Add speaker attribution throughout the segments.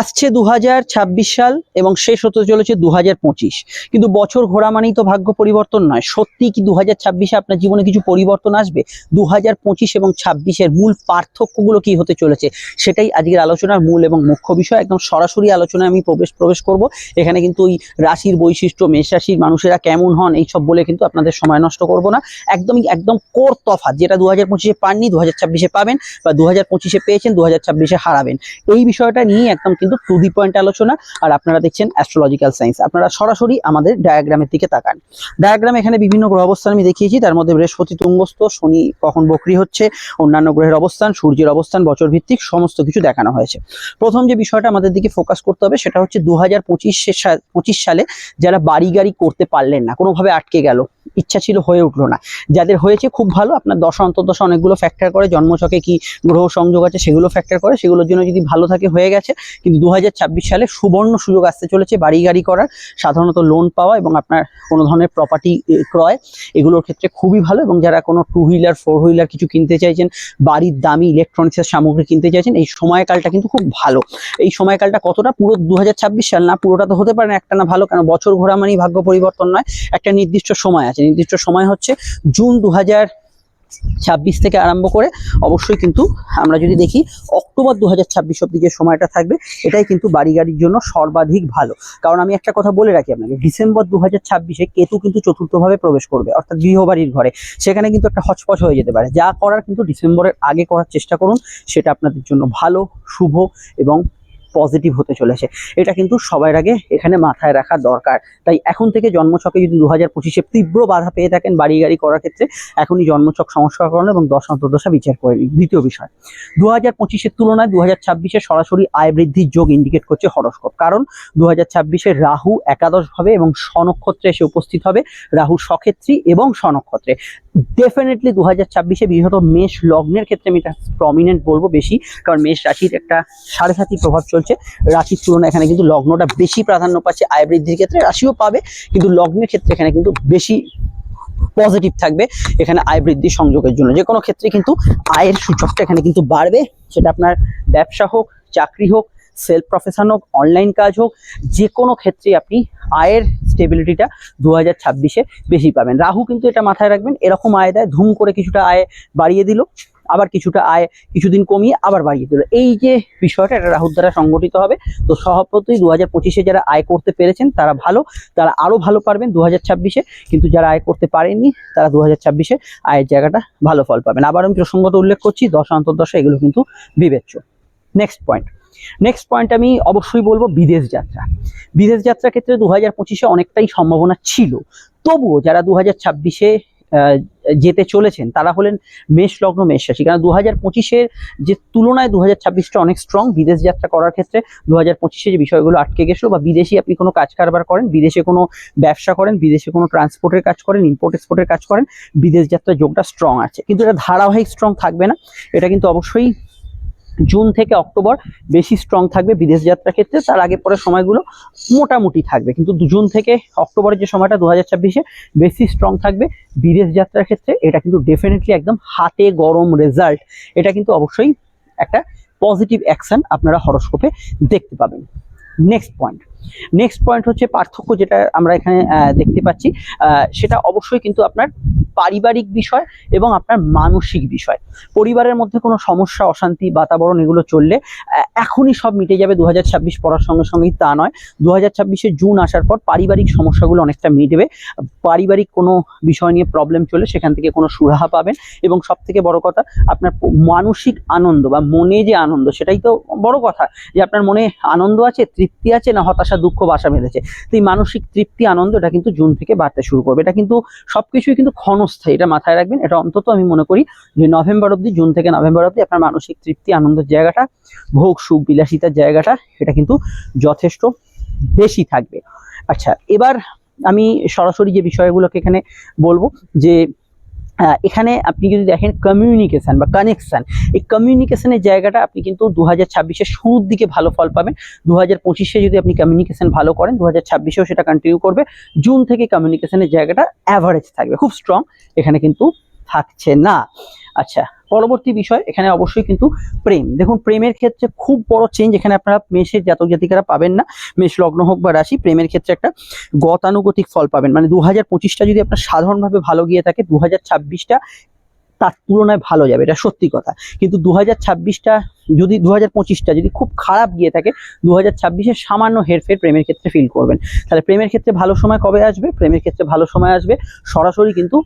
Speaker 1: আসছে দু হাজার ছাব্বিশ সাল এবং শেষ হতে চলেছে দু হাজার পঁচিশ। কিন্তু বছর ঘোরা মানেই তো ভাগ্য পরিবর্তন নয়। সত্যি কি দু ছাব্বিশে আপনার জীবনে কিছু পরিবর্তন আসবে? দু হাজার পঁচিশ এবং ছাব্বিশের মূল পার্থক্যগুলো কি হতে চলেছে? সেটাই আজকের আলোচনার মূল এবং মুখ্য বিষয়। একদম সরাসরি আলোচনায় আমি প্রবেশ প্রবেশ করব। এখানে কিন্তু ওই রাশির বৈশিষ্ট্য, মেষ রাশির মানুষেরা কেমন হন এইসব বলে কিন্তু আপনাদের সময় নষ্ট করব না। একদমই, একদম কোর তফাৎ, যেটা দু হাজার পঁচিশে পাননি দু হাজার পাবেন বা দু হাজার পেয়েছেন দু হাজার হারাবেন। এই বিষয়টা নিয়ে একদম কিন্তু টু দি পয়েন্ট আলোচনা আর আপনারা দেখছেন অ্যাস্ট্রোলজিক্যাল সায়েন্স আপনারা সরাসরি আমাদের ডায়াগ্রামের দিকে তাকান। ডায়াগ্রাম এখানে বিভিন্ন গ্রহ অবস্থান আমি দেখিয়েছি, তার মধ্যে বৃহস্পতি, তুঙ্গস্থ, শনি কখন বকরি হচ্ছে, অন্যান্য গ্রহের অবস্থান, সূর্যের অবস্থান বছর ভিত্তিক সমস্ত কিছু দেখানো হয়েছে। প্রথম যে বিষয়টা আমাদের দিকে ফোকাস করতে হবে সেটা হচ্ছে দু হাজার পঁচিশ সালে যারা বাড়ি গাড়ি করতে পারলেন না, কোনোভাবে আটকে গেল ইচ্ছা ছিল হয়ে উঠল না। যাদের হয়েছে খুব ভালো, আপনার দশা, অন্তর্দশা অনেকগুলো ফ্যাক্টর করে, জন্মছকে কি গ্রহ সংযোগ আছে সেগুলো ফ্যাক্টর করে, সেগুলোর জন্য যদি ভালো থাকে হয়ে গেছে। কিন্তু দু হাজার ছাব্বিশ সালে সুবর্ণ সুযোগ আসতে চলেছে বাড়ি গাড়ি করার, সাধারণত লোন পাওয়া এবং আপনার কোনো ধরনের প্রপার্টি ক্রয়, এগুলোর ক্ষেত্রে খুবই ভালো এবং যারা কোনো টু হুইলার ফোর হুইলার কিছু কিনতে চাইছেন, বাড়ির দামি ইলেকট্রনিক্সের সামগ্রী কিনতে চাইছেন, এই সময়কালটা কিন্তু খুব ভালো। এই সময়কালটা কতটা? পুরো দু হাজার ছাব্বিশ সাল না, পুরোটা তো হতে পারে না, একটা না ভালো, কেন বছর ঘোরা মানেই ভাগ্য পরিবর্তন নয়, একটা নির্দিষ্ট সময় আছে। নির্দিষ্ট সময় হচ্ছে জুন দু ছাব্বিশ থেকে আরম্ভ করে অবশ্যই কিন্তু আমরা যদি দেখি অক্টোবর দু হাজার ছাব্বিশ অব্দি যে সময়টা থাকবে, এটাই কিন্তু বাড়ি গাড়ির জন্য সর্বাধিক ভালো। কারণ আমি একটা কথা বলে রাখি আপনাকে, ডিসেম্বর দু হাজার ছাব্বিশে কেতু কিন্তু চতুর্থভাবে প্রবেশ করবে, অর্থাৎ গৃহবাড়ির ঘরে। সেখানে কিন্তু একটা হচপচ হয়ে যেতে পারে। যা করার কিন্তু ডিসেম্বরের আগে করার চেষ্টা করুন, সেটা আপনাদের জন্য ভালো, শুভ এবং পজিটিভ হতে চলেছে। এটা কিন্তু সবার আগে এখানে মাথায় রাখা দরকার। তাই এখন থেকে জন্মছকে যদি দু হাজার পঁচিশে তীব্র বাধা পেয়ে থাকেন বাড়ি গাড়ি করার ক্ষেত্রে, এখনই জন্মছক সংস্কার করানো এবং দশ অন্তর্দশা বিচার করে দ্বিতীয় বিষয় দু হাজার পঁচিশের তুলনায় দু হাজার ছাব্বিশে সরাসরি আয় বৃদ্ধির যোগ ইন্ডিকেট করছে হরস্কোপ। কারণ দু হাজার ছাব্বিশে রাহু একাদশভাবে এবং স্বনক্ষত্রে এসে উপস্থিত হবে। রাহু সক্ষেত্রী এবং স্বনক্ষত্রে ডেফিনেটলি দু হাজার ছাব্বিশে বিশেষত মেষ লগ্নের ক্ষেত্রে আমি এটা প্রমিনেন্ট বলব বেশি, কারণ মেষ রাশির একটা সাড়ে সাতি প্রভাব চলছে। রাশির তুলনায় এখানে কিন্তু লগ্নটা বেশি প্রাধান্য পাচ্ছে, আয় বৃদ্ধির ক্ষেত্রে রাশিও পাবে, কিন্তু লগ্নের ক্ষেত্রে এখানে কিন্তু বেশি পজিটিভ থাকবে এখানে আয় বৃদ্ধি সংযোগের জন্য। যে কোনো ক্ষেত্রে কিন্তু আয়ের সূচকটা এখানে কিন্তু বাড়বে, সেটা আপনার ব্যবসা হোক, চাকরি হোক সেলফ প্রফেশন হোক, অনলাইন কাজ হোক যে কোনো ক্ষেত্রে আপনি আয়ের স্টেবিলিটিটা দু হাজার ছাব্বিশে বেশি পাবেন। রাহু কিন্তু এটা মাথায় রাখবেন, এরকম আয় দেয়, ধুম করে কিছুটা আয় বাড়িয়ে দিল, আবার কিছুটা আয় কিছুদিন কমিয়ে আবার বাড়িয়ে দিল। এই যে বিষয়টা, এটা রাহুর দ্বারা সংগঠিত হবে। তো সভাপতি দু হাজার পঁচিশে যারা আয় করতে পেরেছেন, তারা ভালো, তারা আরও ভালো পারবেন দু হাজার ছাব্বিশে। কিন্তু যারা আয় করতে পারেননি, তারা দু হাজার ছাব্বিশে আয়ের জায়গাটা ভালো ফল পাবেন। আবার আমি প্রসঙ্গত উল্লেখ করছি, দশ অন্তর্দশা, এগুলো কিন্তু বিবেচ্য। নেক্সট পয়েন্ট নেক্সট পয়েন্ট আমি অবশ্যই বলব বিদেশ যাত্রা। বিদেশ যাত্রার ক্ষেত্রে দু হাজার পঁচিশে অনেকটাই সম্ভাবনা ছিল। তবুও যারা দু হাজার ছাব্বিশে যেতে চলেছেন, তারা হলেন মেষ লগ্ন, মেষ রাশি। কারণ দু হাজার পঁচিশের যে তুলনায় দু হাজার ছাব্বিশটা অনেক স্ট্রং বিদেশ যাত্রা করার ক্ষেত্রে দু হাজার পঁচিশে যে বিষয়গুলো আটকে গেছিল বা বিদেশি আপনি কোনো কাজ কারবার করেন, বিদেশে কোনো ব্যবসা করেন, বিদেশে কোনো ট্রান্সপোর্টের কাজ করেন ইম্পোর্ট এক্সপোর্টের কাজ করেন, বিদেশ যাত্রার যোগটা স্ট্রং আছে। কিন্তু এটা ধারাবাহিক স্ট্রং থাকবে না। এটা কিন্তু অবশ্যই জুন থেকে অক্টোবর বেশি স্ট্রং থাকবে বিদেশ যাত্রার ক্ষেত্রে, তার আগে পরে সময়গুলো মোটামুটি থাকবে। কিন্তু জুন থেকে অক্টোবরের যে সময়টা, দু হাজার ছাব্বিশে বেশি স্ট্রং থাকবে বিদেশ যাত্রার ক্ষেত্রে। এটা কিন্তু ডেফিনেটলি একদম হাতে গরম রেজাল্ট এটা কিন্তু অবশ্যই একটা পজিটিভ অ্যাকশন আপনারা হরস্কোপে দেখতে পাবেন। নেক্সট পয়েন্ট নেক্সট পয়েন্ট হচ্ছে পার্থক্য যেটা আমরা এখানে দেখতে পাচ্ছি। সেটা অবশ্যই কিন্তু আপনার পারিবারিক বিষয় এবং আপনার মানসিক বিষয়। পরিবারের মধ্যে কোনো সমস্যা, অশান্তি, বাতাবরণ এগুলো চললে এখনই সব মিটে যাবে দু হাজার ছাব্বিশ পড়ার সঙ্গে সঙ্গেই তা নয়। দু হাজার জুন আসার পর পারিবারিক সমস্যাগুলো অনেকটা মিটবে। পারিবারিক কোনো বিষয় নিয়ে প্রবলেম চলে সেখান থেকে কোনো সুরাহা পাবেন। এবং সব থেকে বড় কথা, আপনার মানসিক আনন্দ বা মনে যে আনন্দ, সেটাই তো বড় কথা যে আপনার মনে আনন্দ আছে, তৃপ্তি আছে না হতাশা, দুঃখ, বাসা বেঁধেছে। তো এই মানসিক তৃপ্তি, আনন্দ এটা কিন্তু জুন থেকে বাড়তে শুরু করবে। এটা কিন্তু সবকিছুই কিন্তু ক্ষণস্থায়ী এটা মাথায় রাখবেন। এটা অন্তত আমি মনে করি যে নভেম্বর অবধি, জুন থেকে নভেম্বর অবধি আপনার মানসিক তৃপ্তি, আনন্দের জায়গাটা, ভোগ, সুখ, বিলাসিতার জায়গাটা, এটা কিন্তু যথেষ্ট বেশি থাকবে। আচ্ছা এবার আমি সরাসরি যে বিষয়গুলোকে এখানে বলব যে এখানে আপনি যদি দেখেন কমিউনিকেশন বা কানেকশান এই কমিউনিকেশনের জায়গাটা আপনি কিন্তু দু হাজার ছাব্বিশের শুরুর দিকে ভালো ফল পাবেন। দু হাজার পঁচিশে যদি আপনি কমিউনিকেশন ভালো করেন দু হাজার ছাব্বিশেও সেটা কন্টিনিউ করবে। জুন থেকে কমিউনিকেশনের জায়গাটা অ্যাভারেজ থাকবে, খুব স্ট্রং এখানে কিন্তু থাকছে না। আচ্ছা পরবর্তী বিষয়, এখানে অবশ্যই কিন্তু প্রেম। দেখুন, প্রেমের ক্ষেত্রে খুব বড় চেঞ্জ এখানে আপনারা মেষের জাতক জাতিকারা পাবেন না। মেষ লগ্ন হোক বা রাশি, প্রেমের ক্ষেত্রে একটা গতানুগতিক ফল পাবেন। মানে দু হাজার পঁচিশটা যদি আপনার সাধারণভাবে ভালো গিয়ে থাকে দু হাজার ছাব্বিশটা তার তুলনায় ভালো যাবে, এটা সত্যি কথা। কিন্তু দু হাজার ছাব্বিশটা যদি দু হাজার পঁচিশটা যদি খুব খারাপ গিয়ে থাকে দু হাজার ছাব্বিশে সামান্য হেরফের প্রেমের ক্ষেত্রে ফিল করবেন। তাহলে প্রেমের ক্ষেত্রে ভালো সময় কবে আসবে? প্রেমের ক্ষেত্রে ভালো সময় আসবে। সরাসরি কিন্তু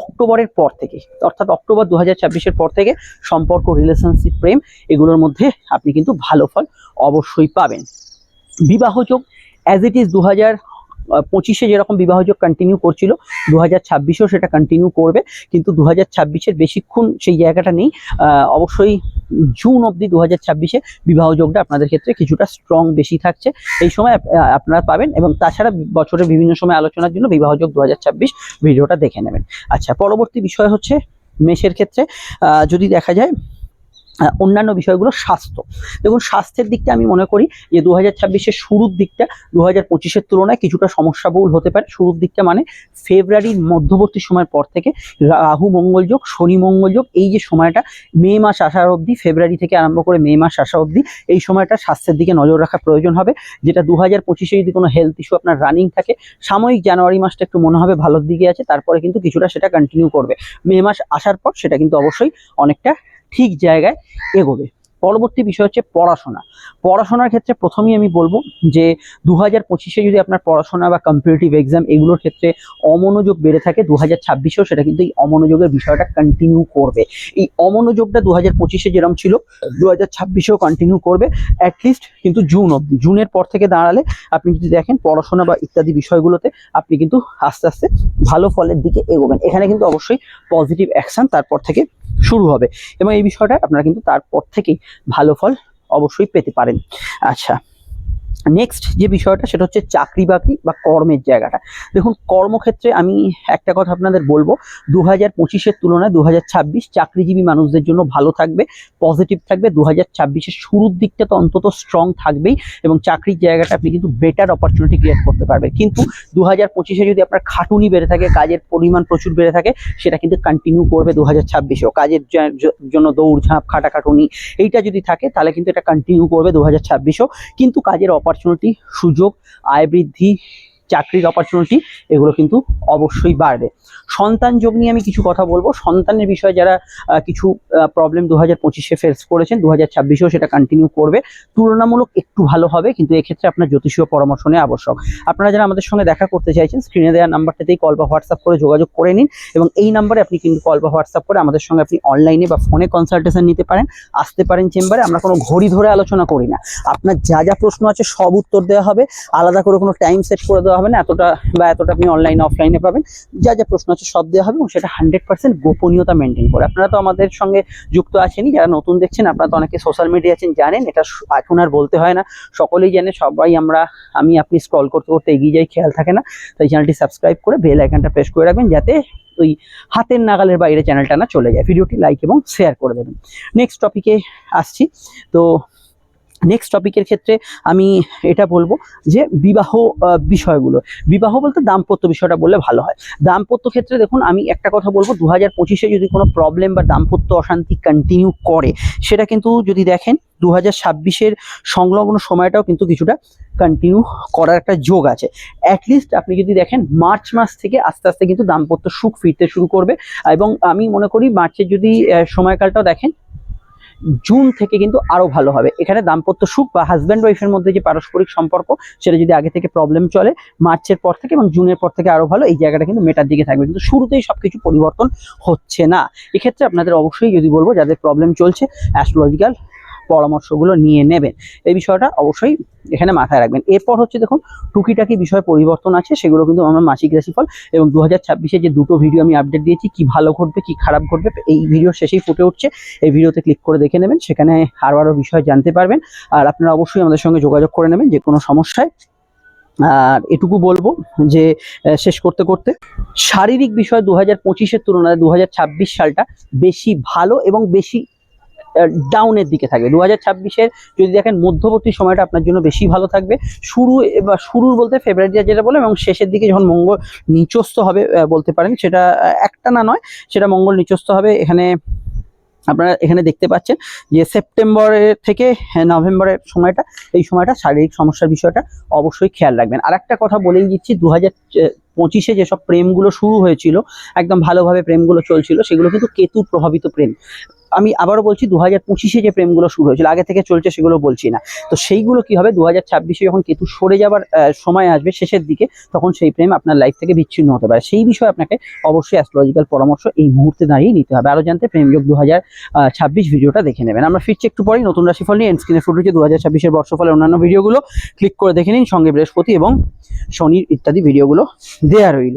Speaker 1: অক্টোবরের পর থেকে, অর্থাৎ অক্টোবর দু হাজার পর থেকে সম্পর্ক রিলেশনশিপ প্রেম এগুলোর মধ্যে আপনি কিন্তু ভালো ফল অবশ্যই পাবেন। বিবাহযোগ অ্যাজ ইট ইজ দু হাজার পঁচিশে যেরকম বিবাহযোগ কন্টিনিউ করছিল দু হাজার সেটা কন্টিনিউ করবে, কিন্তু দু হাজার বেশিক্ষণ সেই জায়গাটা নেই। অবশ্যই জুন অব্দি দু হাজার ছাব্বিশে বিবাহযোগটা আপনাদের ক্ষেত্রে কিছুটা স্ট্রং বেশি থাকছে। এই সময় আপনারা পাবেন এবং তাছাড়া বছরের বিভিন্ন সময় আলোচনার জন্য বিবাহযোগ দু হাজার ছাব্বিশ ভিডিওটা দেখে নেবেন। আচ্ছা পরবর্তী বিষয় হচ্ছে মেষের ক্ষেত্রে। যদি দেখা যায় অন্যান্য বিষয়গুলো স্বাস্থ্য। দেখুন, স্বাস্থ্যের দিকটা আমি মনে করি যে দু হাজার শুরুর দিকটা দু হাজার তুলনায় কিছুটা সমস্যাবহুল হতে পারে। শুরুর দিকটা মানে ফেব্রুয়ারির মধ্যবর্তী সময়ের পর থেকে রাহু মঙ্গল যোগ, শনি মঙ্গল যোগ, এই যে সময়টা মে মাস আসার অবধি, ফেব্রুয়ারি থেকে আরম্ভ করে মে মাস আসা অবধি, এই সময়টা স্বাস্থ্যের দিকে নজর রাখা প্রয়োজন হবে। যেটা দু হাজার যদি কোনো হেলথ ইস্যু আপনার রানিং থাকে, সাময়িক জানুয়ারি মাসটা একটু মনে হবে ভালোর দিকে আছে, তারপরে কিন্তু কিছুটা সেটা কন্টিনিউ করবে। মে মাস আসার পর সেটা কিন্তু অবশ্যই অনেকটা ঠিক জায়গায় এগোবে। পরবর্তী বিষয় হচ্ছে পড়াশোনা। পড়াশোনার ক্ষেত্রে প্রথমেই আমি বলব যে দু হাজার পঁচিশে যদি আপনার পড়াশোনা বা কম্পিটিটিভ এক্সাম এগুলোর ক্ষেত্রে অমনোযোগ বেড়ে থাকে দু হাজার ছাব্বিশেও সেটা কিন্তু এই অমনোযোগের বিষয়টা কন্টিনিউ করবে। এই অমনোযোগটা দু হাজার পঁচিশে যেরকম ছিল দু হাজার ছাব্বিশেও কন্টিনিউ করবে অ্যাটলিস্ট কিন্তু জুন অবধি। জুনের পর থেকে দাঁড়ালে আপনি যদি দেখেন পড়াশোনা বা ইত্যাদি বিষয়গুলোতে আপনি কিন্তু আস্তে আস্তে ভালো ফলের দিকে এগোবেন। এখানে কিন্তু অবশ্যই পজিটিভ অ্যাকশন তারপর থেকে শুরু হবে। এবং এই বিষয়টা আপনারা কিন্তু তারপর থেকেই ভালো ফল অবশ্যই পেতে পারেন। আচ্ছা নেক্সট যে বিষয়টা সেটা হচ্ছে চাকরি বাকরি বা কর্মের জায়গাটা। দেখুন, কর্মক্ষেত্রে আমি একটা কথা আপনাদের বলব দু হাজার পঁচিশের তুলনায় দু হাজার ছাব্বিশ চাকরিজীবী মানুষদের জন্য ভালো থাকবে পজিটিভ থাকবে দু হাজার ছাব্বিশের শুরুর দিকটা তো অন্তত স্ট্রং থাকবেই এবং চাকরির জায়গাটা আপনি কিন্তু বেটার অপরচুনিটি ক্রিয়েট করতে পারবেন। কিন্তু দু হাজার পঁচিশে যদি আপনার খাটুনি বেড়ে থাকে, কাজের পরিমাণ প্রচুর বেড়ে থাকে, সেটা কিন্তু কন্টিনিউ করবে দু হাজার ছাব্বিশেও। কাজের জন্য দৌড়ঝাঁপ, খাটাখাটুনি, এইটা যদি থাকে, তাহলে কিন্তু এটা কন্টিনিউ করবে দু হাজার ছাব্বিশেও। কিন্তু কাজের অপরচুনিটি সুযোগ আয় বৃদ্ধি চাকরির অপরচুনিটি এগুলো কিন্তু অবশ্যই বাড়বে। সন্তান যোগ নিয়ে আমি কিছু কথা বলব। সন্তানের বিষয়ে যারা কিছু প্রবলেম দু হাজার পঁচিশে ফেস করেছেন দু হাজার ছাব্বিশেও সেটা কন্টিনিউ করবে। তুলনামূলক একটু ভালো হবে, কিন্তু এক্ষেত্রে আপনার জ্যোতিষীয় পরামর্শ নেওয়া আবশ্যক। আপনারা যারা আমাদের সঙ্গে দেখা করতে চাইছেন স্ক্রিনে দেওয়া নাম্বারটাতেই কল বা হোয়াটসঅ্যাপ করে যোগাযোগ করে নিন এবং এই নাম্বারে আপনি কিন্তু কল বা হোয়াটসঅ্যাপ করে আমাদের সঙ্গে আপনি অনলাইনে বা ফোনে কনসালটেশন নিতে পারেন। আসতে পারেন চেম্বারে আমরা কোনো ঘড়ি ধরে আলোচনা করি না। আপনার যা যা প্রশ্ন আছে সব উত্তর দেওয়া হবে। আলাদা করে কোনো টাইম সেট করে দেওয়া হবে। না এতটা বা এতটা আপনি অনলাইন অফলাইনে পাবেন। যা যা প্রশ্ন আছে সব দেওয়া হবে এবং সেটা হান্ড্রেড পার্সেন্ট গোপনীয়তা মেনটেন করে। আপনারা তো আমাদের সঙ্গে যুক্ত আছেনই, যারা নতুন দেখছেন, আপনারা তো অনেকে সোশ্যাল মিডিয়া আছেন, জানেন, এটা এখন আর বলতে হয় না। সকলেই জানে, সবাই আমরা, আমি, আপনি স্ক্রল করতে করতে এগিয়ে যাই, খেয়াল থাকে না। তাই চ্যানেলটি সাবস্ক্রাইব করে বেল আইকনটা প্রেস করে রাখবেন, যাতে ওই হাতের নাগালের বাইরে চ্যানেলটা না চলে যায়। ভিডিওটি লাইক এবং শেয়ার করে দেবেন। নেক্সট টপিকে আসছি। তো নেক্সট টপিকের ক্ষেত্রে আমি এটা বলব যে বিবাহ বিষয়গুলো। বিবাহ বলতে দাম্পত্য বিষয়টা বললে ভালো হয়। দাম্পত্য ক্ষেত্রে দেখুন, আমি একটা কথা বলব দু হাজার পঁচিশে যদি কোনো প্রবলেম বা দাম্পত্য অশান্তি কন্টিনিউ করে, সেটা কিন্তু যদি দেখেন দু হাজার ছাব্বিশের সংলগ্ন সময়টাও কিন্তু কিছুটা কন্টিনিউ করার একটা যোগ আছে। অ্যাটলিস্ট আপনি যদি দেখেন, মার্চ মাস থেকে আস্তে আস্তে কিন্তু দাম্পত্য সুখ ফিরতে শুরু করবে। এবং আমি মনে করি, মার্চের যদি সময়কালটাও দেখেন জুন থেকে কিন্তু আরও ভালো হবে। এখানে দাম্পত্য সুখ বা হাজব্যান্ড ওয়াইফের মধ্যে যে পারস্পরিক সম্পর্ক, সেটা যদি আগে থেকে প্রবলেম চলে, মার্চের পর থেকে এবং জুনের পর থেকে আরও ভালো, এই জায়গাটা কিন্তু মেটার দিকে থাকবে। কিন্তু শুরুতেই সবকিছু পরিবর্তন হচ্ছে না। এক্ষেত্রে আপনাদের অবশ্যই যদি বলব, যাদের প্রবলেম চলছে অ্যাস্ট্রোলজিক্যাল পরামর্শগুলো নিয়ে নেবেন। এই বিষয়টা অবশ্যই এখানে মাথায় রাখবেন। এরপর হচ্ছে দেখুন, টুকিটাকি বিষয় পরিবর্তন আছে, সেগুলো কিন্তু আমার মাসিক রাশিফল এবং দু হাজার যে দুটো ভিডিও আমি আপডেট দিয়েছি, কি ভালো ঘটবে, কি খারাপ ঘটবে, এই ভিডিও শেষেই ফুটে উঠছে। এই ভিডিওতে ক্লিক করে দেখে নেবেন, সেখানে আরও আরও বিষয় জানতে পারবেন। আর আপনারা অবশ্যই আমাদের সঙ্গে যোগাযোগ করে নেবেন, যে কোনো সমস্যায়। আর এটুকু বলব যে শেষ করতে করতে শারীরিক বিষয় দু হাজার পঁচিশের তুলনায় দু হাজার ছাব্বিশ সালটা বেশি ভালো এবং বেশি ডাউনের দিকে থাকবে। দু হাজার যদি দেখেন মধ্যবর্তী সময়টা আপনার জন্য বেশি ভালো থাকবে। শুরু এবার শুরুর বলতে ফেব্রুয়ারি যেটা বলে এবং শেষের দিকে যখন মঙ্গল নিচস্থ হবে বলতে পারেন সেটা একটা না নয় সেটা মঙ্গল নিচস্থ হবে। এখানে আপনারা এখানে দেখতে পাচ্ছেন যে সেপ্টেম্বরের থেকে হ্যাঁ, নভেম্বরের সময়টা এই সময়টা শারীরিক সমস্যার বিষয়টা অবশ্যই খেয়াল রাখবেন। আর একটা কথা বলেই দিচ্ছি দু হাজার পঁচিশে যেসব প্রেমগুলো শুরু হয়েছিল, একদম ভালোভাবে প্রেমগুলো চলছিল, সেগুলো কিন্তু কেতু প্রভাবিত প্রেম। আমি আবারও বলছি দু হাজার পঁচিশে যে প্রেমগুলো শুরু হয়েছিল, আগে থেকে চলছে সেগুলো বলছি না। তো সেইগুলো কি হবে? দু হাজার ছাব্বিশে যখন কেতু সরে যাবার সময় আসবে শেষের দিকে, তখন সেই প্রেম আপনার লাইফ থেকে বিচ্ছিন্ন হতে পারে। সেই বিষয়ে আপনাকে অবশ্যই অ্যাস্ট্রোলজিক্যাল পরামর্শ এই মুহূর্তে দাঁড়িয়ে নিতে হবে। আরও জানতে প্রেমযোগ দু হাজার ছাব্বিশ ভিডিওটা দেখে নেবেন। আমরা ফিরছি একটু পরেই, নতুন রাশিফল নিয়ে স্ক্রিনে ফুট হচ্ছে দু হাজার ছাব্বিশের বর্ষফলের অন্যান্য ভিডিওগুলো ক্লিক করে দেখে নিন। সঙ্গে বৃহস্পতি এবং শনির ইত্যাদি ভিডিওগুলো দেয়া রইল